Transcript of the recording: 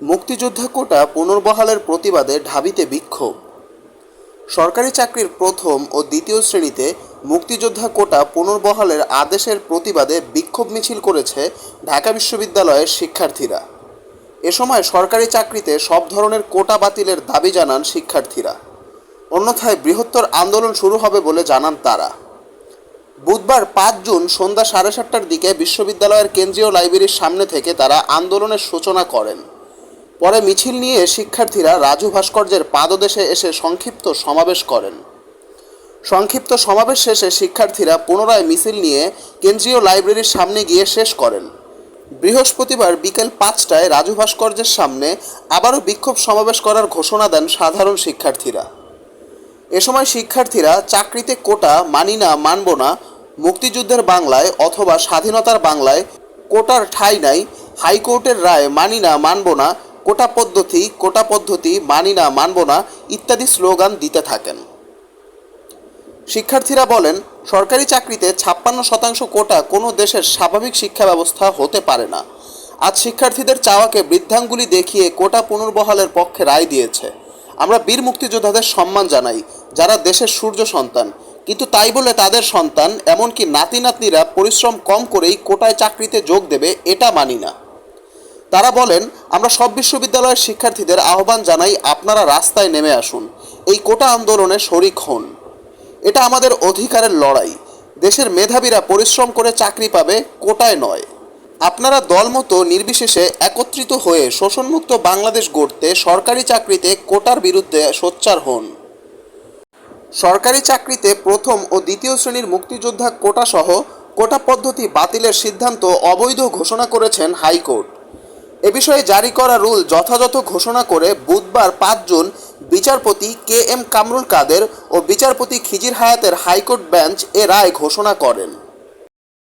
মুক্তিযোদ্ধা কোটা পুনর্বহালের প্রতিবাদে ঢাবিতে বিক্ষোভ। সরকারি চাকরির প্রথম ও দ্বিতীয় শ্রেণীতে মুক্তিযোদ্ধা কোটা পুনর্বহালের আদেশের প্রতিবাদে বিক্ষোভ মিছিল করেছে ঢাকা বিশ্ববিদ্যালয়ের শিক্ষার্থীরা। এ সময় সরকারি চাকরিতে সব ধরনের কোটা বাতিলের দাবি জানান শিক্ষার্থীরা। অন্যথায় বৃহত্তর আন্দোলন শুরু হবে বলে জানান তারা। বুধবার পাঁচ জুন সন্ধ্যা সাড়ে সাতটার দিকে বিশ্ববিদ্যালয়ের কেন্দ্রীয় লাইব্রেরির সামনে থেকে তারা আন্দোলনের সূচনা করেন। পরে মিছিল নিয়ে শিক্ষার্থীরা রাজু ভাস্কর্যের পাদদেশে এসে সংক্ষিপ্ত সমাবেশ করেন। সংক্ষিপ্ত সমাবেশ শেষে শিক্ষার্থীরা পুনরায় মিছিল নিয়ে কেন্দ্রীয় লাইব্রেরির সামনে গিয়ে শেষ করেন। বৃহস্পতিবার বিকেল পাঁচটায় রাজু ভাস্কর্যের সামনে আবারও বিক্ষোভ সমাবেশ করার ঘোষণা দেন সাধারণ শিক্ষার্থীরা। এ সময় শিক্ষার্থীরা চাকরিতে কোটা মানি না, মানব না, মুক্তিযুদ্ধের বাংলায় অথবা স্বাধীনতার বাংলায় কোটার ঠাঁই নাই, হাইকোর্টের রায় মানি না, মানব না কোটা পদ্ধতি কোটা পদ্ধতি মানি না, মানব না ইত্যাদি স্লোগান দিতে থাকেন। শিক্ষার্থীরা বলেন, সরকারি চাকরিতে ছাপ্পান্ন শতাংশ কোটা কোনো দেশের স্বাভাবিক শিক্ষা ব্যবস্থা হতে পারে না। আজ শিক্ষার্থীদের চাওয়াকে বৃদ্ধাঙ্গুলি দেখিয়ে কোটা পুনর্বহালের পক্ষে রায় দিয়েছে। আমরা বীর মুক্তিযোদ্ধাদের সম্মান জানাই, যারা দেশের সূর্য সন্তান। কিন্তু তাই বলে তাদের সন্তান, এমনকি নাতি নাতনিরা পরিশ্রম কম করেই কোটায় চাকরিতে যোগ দেবে, এটা মানি না। তারা বলেন, আমরা সব বিশ্ববিদ্যালয়ের শিক্ষার্থীদের আহ্বান জানাই আপনারা রাস্তায় নেমে আসুন। এই কোটা আন্দোলনে শরিক হন। এটা আমাদের অধিকারের লড়াই। দেশের মেধাবীরা পরিশ্রম করে চাকরি পাবে, কোটায় নয়। আপনারা দলমতো নির্বিশেষে একত্রিত হয়ে শোষণমুক্ত বাংলাদেশ গড়তে সরকারি চাকরিতে কোটার বিরুদ্ধে সোচ্চার হন। সরকারি চাকরিতে প্রথম ও দ্বিতীয় শ্রেণির মুক্তিযোদ্ধা কোটা সহ কোটা পদ্ধতি বাতিলের সিদ্ধান্ত অবৈধ ঘোষণা করেছেন হাইকোর্ট। এ বিষয়ে জারি করা রুল যথাযথ ঘোষণা করে বুধবার পাঁচ জুন বিচারপতি কে এম কামরুল কাদের ও বিচারপতি খিজির হায়াতের হাইকোর্ট বেঞ্চ এ রায় ঘোষণা করেন।